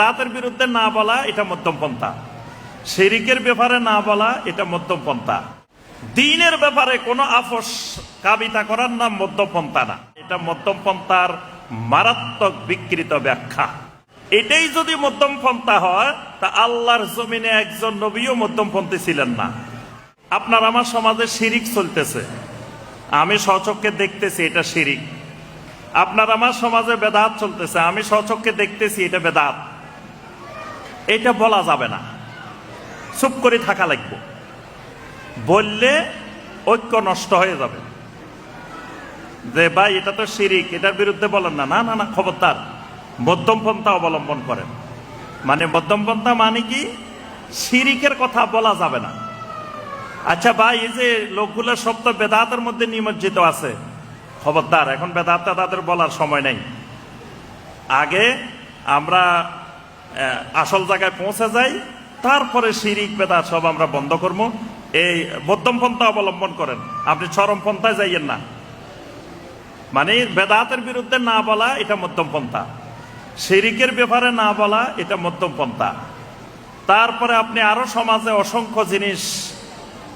বেদাতের বিরুদ্ধে না বলা, এটা মধ্যম পন্থা। শিরিকের ব্যাপারে না বলা, এটা মধ্যম পন্থা। দিনের ব্যাপারে কোনো আপোষ কাবিতা করার নাম মধ্যম পন্থা না। এটা মধ্যম পন্থার মারাত্মক বিকৃত ব্যাখ্যা। এটাই যদি মধ্যম পন্থা হয়, তা আল্লাহর জমিনে একজন নবীও মধ্যম পন্থী ছিলেন না। আপনার আমার সমাজে শিরিক চলতেছে। আমি স্বচক্ষে দেখতেছি এটা শিরিক। আপনার আমার সমাজে বেদাত চলতেছে। আমি স্বচক্ষে দেখতেছি এটা বেদাত। এটা বলা যাবে না। চুপ করে থাকা লাগবে। বললে ঐক্য নষ্ট হয়ে যাবে। যে ভাই, এটা তো শিরিক, এটার বিরুদ্ধে বলেন না। না না না, খবরদার। মধ্যম পন্থা অবলম্বন করেন। মানে মধ্যম পন্থা মানে কি? শিরিকের কথা বলা যাবে না। আচ্ছা ভাই, এই যে লোকগুলো সব তো বেদাতের মধ্যে নিমজ্জিত আছে। খবরদার, এখন বেদাত তাদের বলার সময় নেই। আগে আমরা আসল জায়গায় পৌঁছে যাই, তারপরে শিরিক বেদাত সব আমরা বন্ধ করব। এই মধ্যম পন্থা অবলম্বন করেন। আপনি চরম পন্থায় যাইয়েন না। মানে বেদাতের বিরুদ্ধে না বলা এটা মধ্যম পন্থা। শিরিকের ব্যাপারে না বলা এটা মধ্যম পন্থা। তারপরে আপনি আরও সমাজে অসংখ্য জিনিস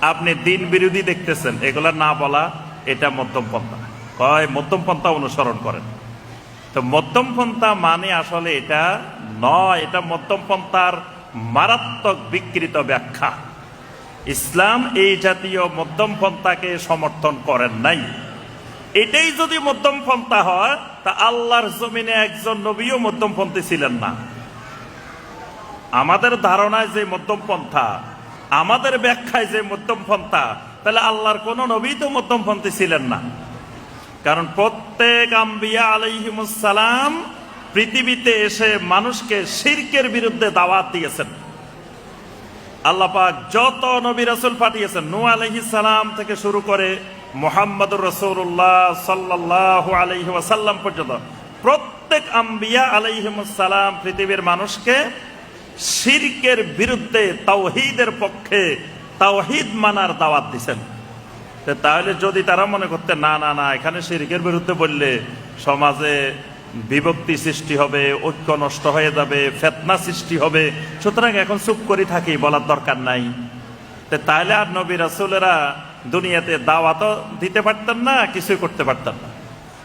আপনি দিন বিরোধী দেখতেছেন, এগুলা না বলা এটা মধ্যম পন্থা। কয়, মধ্যম পন্থা অনুসরণ করেন। তো মধ্যম পন্থা মানে আসলে এটা নয়, এটা মধ্যম পন্থার মারাত্মক বিকৃত ব্যাখ্যা। ইসলাম এই জাতীয় মধ্যম পন্থাকে সমর্থন করেন নাই। এটাই যদি মধ্যম পন্থা হয়, তা আল্লাহর জমিনে একজন নবীও মধ্যমপন্থী ছিলেন না। আমাদের ধারণায় যে মধ্যম পন্থা, আমাদের ব্যাখ্যায় যে মধ্যম পন্থা, তাহলে আল্লাহর কোন নবী তো মধ্যমপন্থী ছিলেন না। কারণ প্রত্যেক আম্বিয়া আলাইহিমুসালাম পৃথিবীতে এসে মানুষকে শিরকের বিরুদ্ধে দাওয়াত দিয়েছেন। আল্লাহ পাক যত নবী রাসূল পাঠিয়েছেন, নূহ আলাইহিস সালাম থেকে শুরু করে মুহাম্মদুর রাসূলুল্লাহ সাল্লাল্লাহু আলাইহি ওয়াসাল্লাম পর্যন্ত প্রত্যেক আম্বিয়া আলাইহিমুস সালাম পৃথিবীর মানুষকে শিরকের বিরুদ্ধে তাওহিদের পক্ষে তাওহিদ মানার দাওয়াত দিছেন তাহলে যদি তারা মনে করতে, না না না, এখানে শিরকের বিরুদ্ধে বললে সমাজে বিভক্তি সৃষ্টি হবে, ঐক্য নষ্ট হয়ে যাবে, ফেতনা সৃষ্টি হবে। সুতরাং এখন চুপ করে থাকি বলার দরকার নাই। তাহলে আর নবী রাসুলেরা দুনিয়াতে দাওয়াতও দিতে পারতেন না, কিছুই করতে পারতেন না।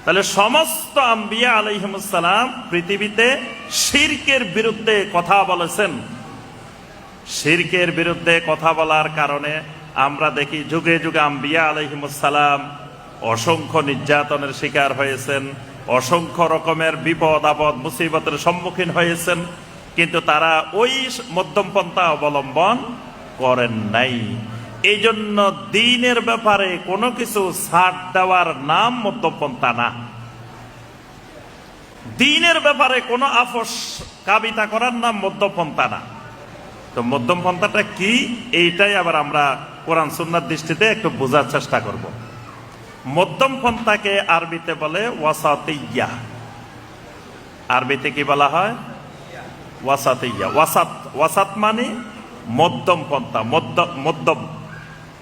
তাহলে সমস্ত আম্বিয়া আলাইহিমুসালাম পৃথিবীতে শিরকের বিরুদ্ধে কথা বলেছেন। শিরকের বিরুদ্ধে কথা বলার কারণে আমরা দেখি যুগে যুগে আম্বিয়া আলহিমসালাম অসংখ্য নির্যাতনের শিকার হয়েছেন অসংখ্য রকমের বিপদ, আপদ, মুসিবতের সম্মুখীন হয়েছেন, কিন্তু তারা ওই মধ্যমপন্থা অবলম্বন করেন নাই। এই জন্য দিনের ব্যাপারে কোনো কিছু ছাড় দেওয়ার নাম মধ্যমপন্থা না। দিনের ব্যাপারে কোনো আপোষ কাবিতা করার নাম মধ্যপন্থা না। তো মধ্যম পন্থাটা কি? এইটাই আবার আমরা কোরআন, সুন্নার দৃষ্টিতে একটু বোঝার চেষ্টা করব। মধ্যম পন্থাকে আরবিতে বলে ওয়াসাতিয়া। আরবিতে কি বলা হয়? ওয়াসাতিয়া। ওয়াসাত ওয়াসাত মানে মধ্যম পন্থা, মধ্য- মধ্যম।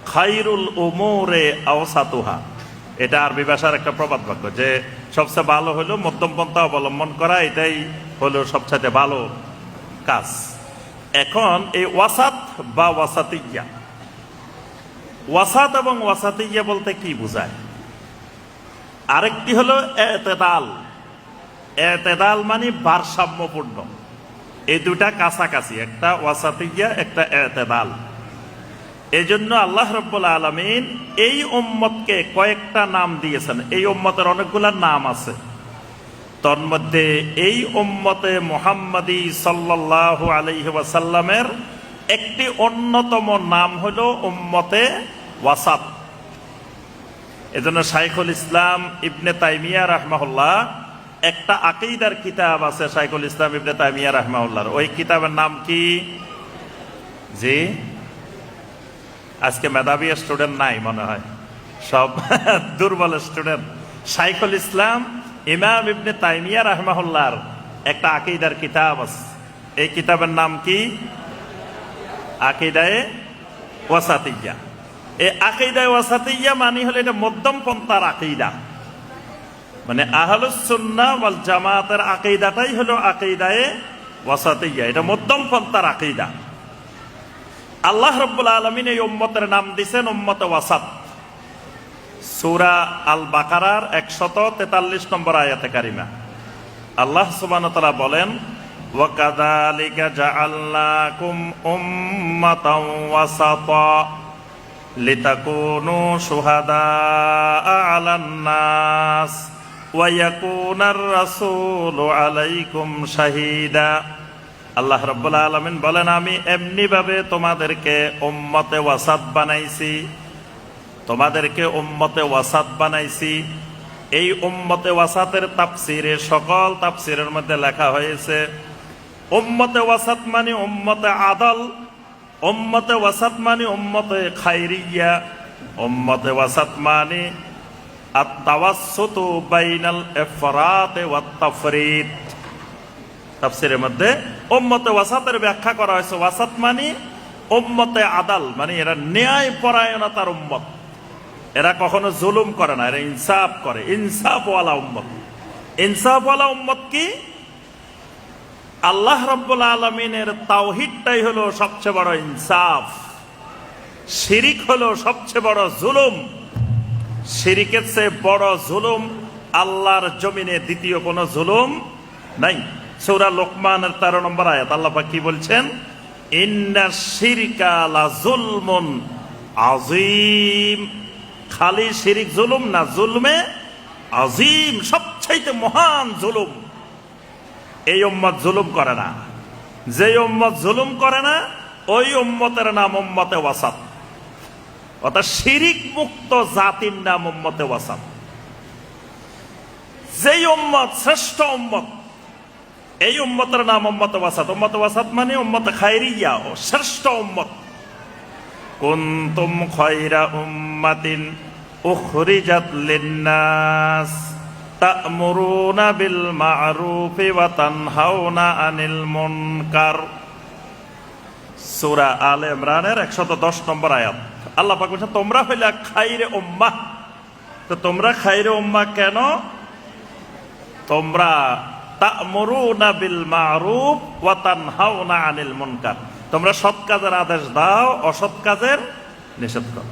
খাইরুল উমুরে আওসাতুহা। এটা আরবি ভাষার একটা প্রবাদ বাক্য, যে সবচেয়ে ভালো হলো মধ্যম পন্থা অবলম্বন করা, এটাই হলো সবচেয়ে ভালো কাজ। এখন এই ওয়াসাত বা ওয়াসাতিয়া। ওয়াসাত এবং ওয়াসাতিয়া বলতে কি বোঝায়? আরেকটি হলো এতেদাল। এতেদাল মানে ভারসাম্যপূর্ণ। এই দুটা কাছাকাছি, একটা ওয়াসাতিয়া একটা এতেদাল। এই জন্য আল্লাহ রব্বুল আলমিন এই উম্মতকে কয়েকটা নাম দিয়েছেন। এই উম্মতের অনেকগুলা নাম আছে। তন্মধ্যে এই উম্মতে মোহাম্মদী আলাইহি ওয়াসাল্লামের একটি অন্যতম নাম হলো উম্মতে ওয়াসাত। এজন্য শাইখুল ইসলাম ইবনে তাইমিয়া রাহমাহুল্লাহ, একটা আকিদার কিতাব আছে শাইখুল ইসলাম ইবনে তাইমিয়া রাহমাহুল্লাহর। ওই কিতাবের নাম কি? জি? আজকে মেধাবী স্টুডেন্ট নাই মনে হয়। সব দুর্বল স্টুডেন্ট। শাইখুল ইসলাম ইমাম ইবনে তাইমিয়া রাহমাহুল্লাহর একটা আকিদার কিতাব আছে। এই কিতাবের নাম কি? আকিদায়ে ওয়াসাতিয়া এই আকিদায় ওয়াসাতিয়া মানে হলো এটা মধ্যম পন্থার আকিদা মানে আহলুসুন্না ওয়াল জামাতের আকিদাটাই হলো আকিদায়ে ওয়াসাতিয়া এটা মধ্যম পন্থার আকিদা আল্লাহ রব্বুল আলমিন এই উম্মতের নাম দিছেন উম্মতে ওয়াসাত সুরা আল বাকারার একশত তেতাল্লিশ নম্বর আয়াতে কারিমা আল্লাহ সুবান তালা বলেন وكذلك جعلناكم أمة وسطا আলাইকুম আল্লাহ রব্বুল আলমিন বলেন, আমি এমনিভাবে তোমাদেরকে উম্মতে ওয়াসাদ বানাইছি। তোমাদেরকে উম্মতে ওয়াসাদ বানাইছি। এই উম্মতে ওয়াসাতের তাপসিরে সকল তাপসিরের মধ্যে লেখা হয়েছে, উম্মতে ওয়াসাত মানে উম্মতে আদল। উম্মতে ওয়াসাত মানে উম্মতে খাইরিয়া। উম্মতে ওয়াসাত মানে আত্মাওয়াসুতু বাইনাল ইফরাতে ওয়াত তাফরিদ তাফসিরের মধ্যে উম্মতে ওয়াসাতের ব্যাখ্যা করা হয়েছে। ওয়াসাত মানে উম্মতে আদাল মানে এরা ন্যায় পরায়ণতার উম্মত। এরা কখনো জুলুম করে না, এরা ইনসাফ করে। ইনসাফওয়ালা উম্মত। ইনসাফওয়ালা উম্মত কি? আল্লাহ রব্বুল আলমিনের তাওহিদটাই হলো সবচেয়ে বড় ইনসাফ। শিরিক হলো সবচেয়ে বড় জুলুম। শিরিকের চেয়ে বড় জুলুম আল্লাহর জমিনে দ্বিতীয় কোনো জুলুম নাই। সৌরা লোকমানের তেরো নম্বর আয়াত, আল্লাহ কি বলছেন? ইন্না শিরকা লা জুলমুন আজিম খালি শিরিক জুলুম না, জুলমে আজিম সবচাইতে মহান জুলুম। এই উম্মত জুলুম করে না। যে উম্মত জুলুম করে না, ওই উম্মতের নাম উম্মতে ওয়াসাত। অর্থাৎ শিরিক মুক্ত জাতির নাম উম্মতে ওয়াসাত। যেই উম্মত শ্রেষ্ঠ উম্মত, এই উম্মতের নাম উম্মত ওয়াসাত। উম্মত ওয়াসাত মানে উম্মত খাইরিয়া ও শ্রেষ্ঠ উম্মত। কুনতুম খয়রা উম্মাতিন উখরিজাত লিন্নাস। মা'রুফি ওয়া তানহাউনা আনিল মুনকার। সূরা আলে ইমরানের 110 নম্বর আয়াত। আল্লাহ পাক বলেছেন, তোমরা হইলা খাইরে উম্মাহ। তো তোমরা খাইরে উম্মাহ কেন? তোমরা তা'মুরুনা বিল মা'রুফ ওয়া তানহাউনা আনিল মুনকার। তোমরা সৎ কাজের আদেশ দাও, অসৎ কাজের নিষেধ করো।